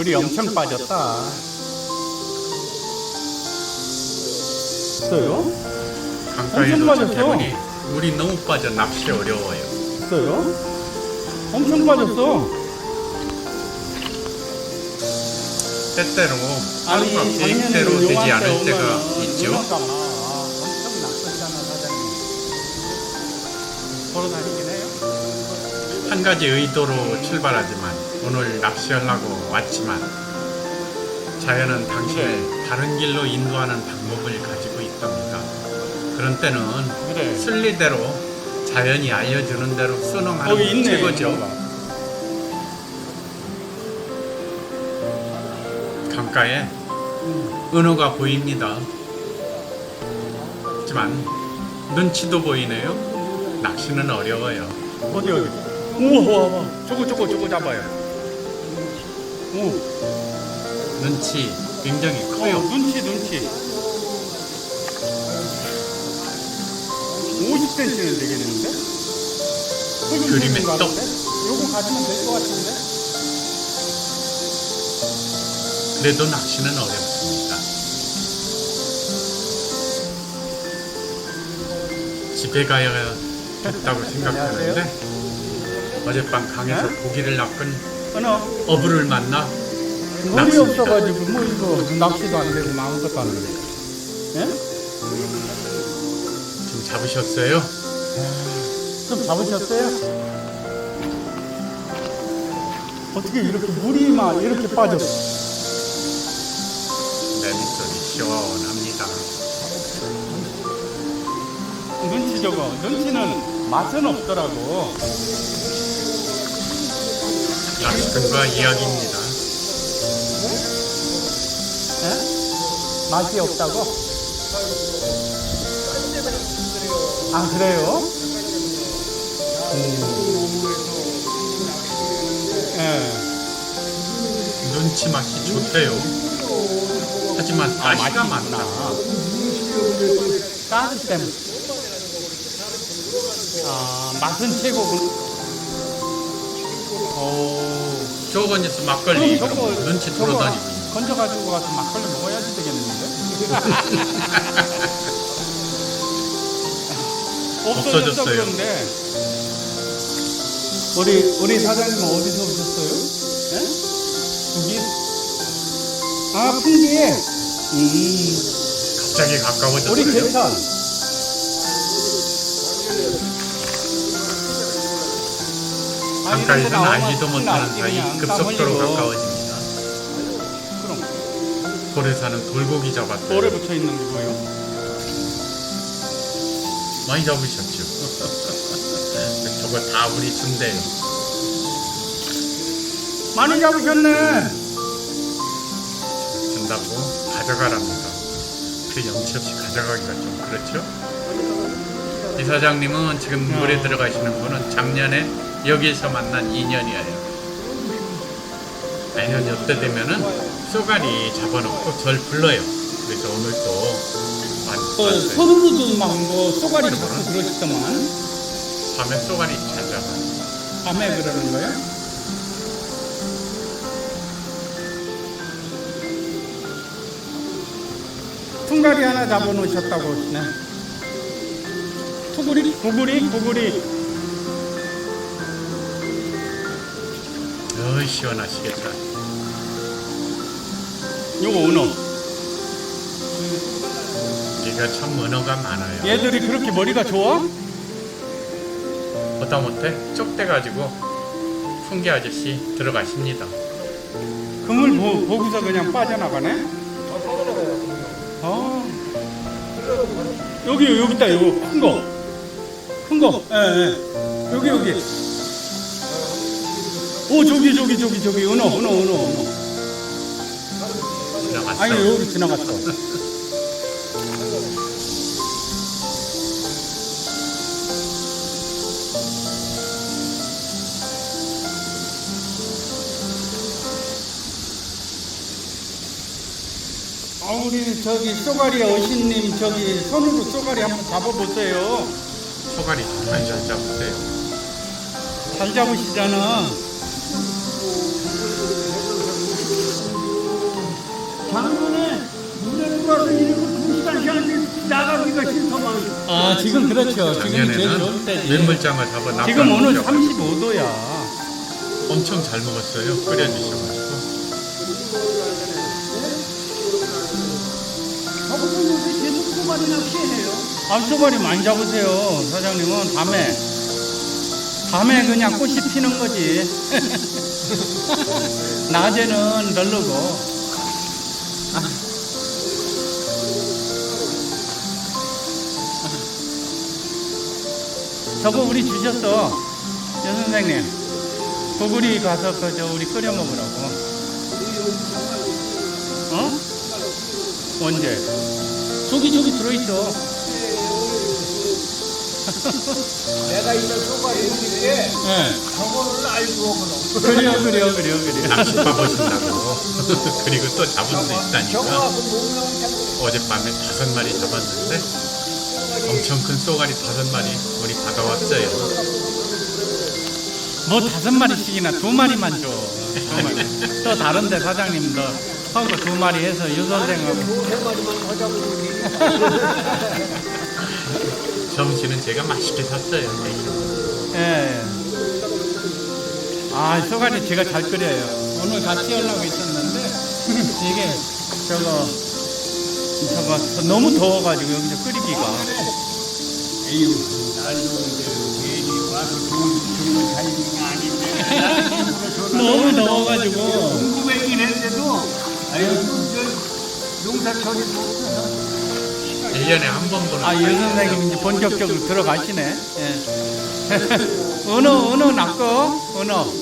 물이 엄청 빠졌다. 있어요? 강가에도 엄청 빠졌어. 대문이 물이 너무 빠져 낚시 어려워요. 있어요? 엄청 빠졌어. 때때로 하루가 계획대로 되지 않을 때가 있죠. 한 가지 의도로 출발하지만 오늘 낚시하려고 왔지만 자연은 당신을 다른 길로 인도하는 방법을 가지고 있답니다. 그런 때는 그래. 순리대로 자연이 알려주는 대로 순응하는 거기 게 있네. 최고죠. 뭐가. 강가에 은어가 보입니다. 하지만 눈치도 보이네요. 낚시는 어려워요. 어디 어디? 우와 와 와. 저거 저거 저거 잡아요. 오. 눈치 굉장히 어, 커요. 눈치 눈치. 50cm는 되겠는데? 그림의 떡. 요거 가지면 될 것 같은데? 그래도 낚시는 어렵습니다. 집에 가야 됐다고 생각하는데 어젯밤 강에서 네? 고기를 낚은 하나 어부를 만나 물이 낚시입니다. 없어가지고 뭐 이거 낚시도 안 되고 뭐 아무것도 안 되고. 예? 좀 잡으셨어요? 좀 잡으셨어요? 어떻게 이렇게 물이 막 이렇게 빠졌어? 매미소리 시원합니다. 눈치 저거 눈치는 맛은 없더라고. 낚시꾼과 이야기입니다. 예? 맛이 없다고? 아 그래요? 음. 예. 눈치 맛이 좋대요. 하지만 가시가 많다. 가스 때문에. 아 맛은 최고군. 오. 막걸리 저거 그럼 눈치 저거 돌아다니고 건져가지고 가서 막걸리 먹어야지 되겠는데? 없어졌어 없어졌어요. 그런데 우리 우리 사장님 어디서 오셨어요? 예? 여기? 아 풍기에. 음. 갑자기 가까워졌어요. 우리 대천. 나오면 알지도 못하는 사이. 급속도로. 가까워집니다. 그럼 돌에 사는 돌고기 잡았대요. 돌에 붙여 있는 게 뭐예요? 많이 잡으셨죠. 저거 다 우리 준대요. 많이 잡으셨네. 준다고 가져가랍니다. 그 염치 없이 가져가기가 좀 그렇죠? 이 사장님은 지금 어. 물에 들어가시는 분은 작년에 여기에서 만난 인연이에요. 매년 이때 되면은 쏘가리 잡아놓고 절 불러요. 그래서 오늘 또 많이 어, 봤어요. 서로로도 막뭐 쏘가리 잡고 그러시더만 밤에 쏘가리 잘 잡아요. 밤에 그러는 거예요? 퉁가리 하나 잡아놓으셨다고 하시네. 토구리? 구구리? 구구리. 어이 시원하시겠다. 요거 은어. 우리가 참 언어가 많아요. 얘들이 그렇게 머리가 좋아? 보다 못해 쪽대 가지고 풍기 아저씨 들어가십니다. 그물 보, 보고서 그냥 빠져나가네? 어. 여기, 여기 있다, 이거. 큰 거. 큰 거. 예, 예. 여기, 여기. 오, 저기, 저기, 저기, 저기. 은어, 은어, 은어, 은어. 지나갔어. 아니, 여기 지나갔어. 아, 우리 저기 쏘가리 어신님 저기 손으로 쏘가리 한번 잡아보세요. 소가리 정말 잘 잡으세요. 잘 잡으시잖아. 작년에 물에 들어와서 이러고 두 시간씩 안 나가기가 싫더만. 아 지금 그렇죠. 지금이 제일 좋을 작년에는 때지. 민물장어 잡아 놔. 지금 오늘 35도야. 엄청 잘 먹었어요. 끓여주셔가지고. 저보고 요새 계속 소말이 낚시해요. 암소발이 많이 잡으세요. 사장님은 밤에. 밤에 그냥 꽃이 피는 거지. 낮에는 널르고. 저거 우리 주셨어. 여 선생님. 고구리 가서 그저 우리 끓여 먹으라고. 어? 언제? 저기 저기 들어있어. 내가 이런 소갈이 있는데 예. 저거를 알고 그럼. 그래요, 그래요, 그래요, 그래요. 낚시바 보신다고. 그리고 또 잡을 수 있다니까. 하고 어젯밤에 다섯 마리 잡았는데 엄청 큰 쏘가리 다섯 마리 우리 받아왔어요. 뭐 다섯 마리씩이나 두 마리만 줘. 두 마리. 또 다른데 사장님도 하고 두 마리 해서 유 선생하고. 점심은 제가 맛있게 샀어요. 대신. 예. 아, 소갈이 제가 잘 끓여요. 오늘 같이 하려고 있었는데 이게 저거 저거 너무 더워가지고 여기서 끓이기가. 에휴, 날 좋은데 와서 돈 주는 타이밍이 아닌데. 너무 더워가지고. 궁금했긴 했는데도 아유, 저 농사철이 뭐 1년에 한 번 보는 아, 유 선생님 이제 본격적으로 들어가시네. 예. 은어, 은어 낚고, 은어.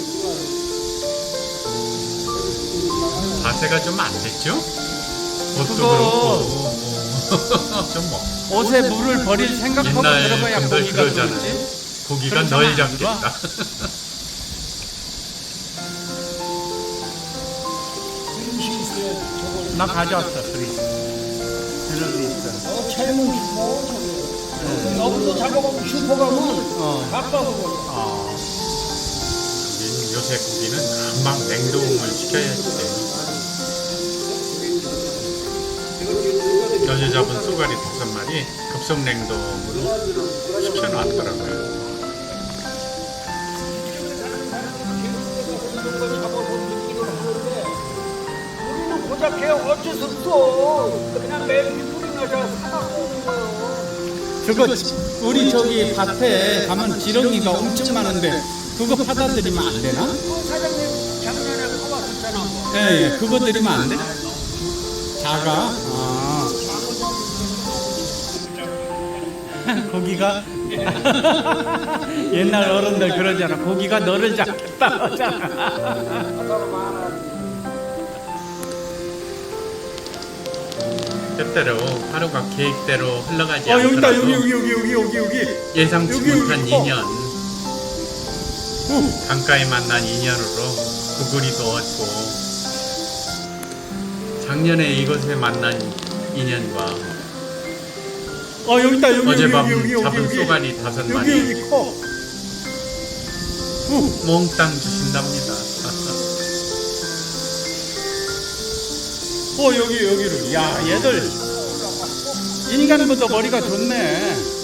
자세가 좀 안 됐죠? 옷도 그거- 그렇고 좀 뭐. 옷에 물을 버릴 생각하고 옛날 들어가야 고기가 그러잖아요. 그렇지. 고기가 널. 저걸. 나 가져왔어, 그리. 샐러드 있어. 어, 젊은 슈퍼. 여기서 잡아가면 슈퍼 가면 어. 바빠고. 아. 우린 요새 고기는 금방 냉동을 시켜야지 돼. 어제 잡은 쏘가리 다섯 마리 급속 냉동으로 시켜놨더라고요. 고작해요. 어쩔 수 없어. 그냥 매일 뿌리나 저 사갖고 오는 거예요. 저거 우리 저기 밭에 가면 지렁이가 엄청 많은데 그거 받아들이면 안 되나? 그 사장님 작년에 퍼왔었잖아. 뭐. 예, 예. 그거 드리면 안 돼? 작아? 아. 고기가 옛날 어른들 그러잖아. 고기가 너를 잡겠다 하잖아. 때때로 하루가 계획대로 흘러가지 어 여기 있다 않더라도 여기 여기 여기 여기 여기 여기. 예상치 여기, 여기 못한 커. 인연 강가에 만난 인연으로 구글이도 얻고 작년에 이곳에 만난 인연과 어 여기 있다 여기 어젯밤 여기 여기 여기 잡은 여기 쏘가리 다섯 여기 마리 여기 커. 몽땅 주신답니다. 어 여기 여기로. 야 얘들 인간보다 머리가 좋네. 응?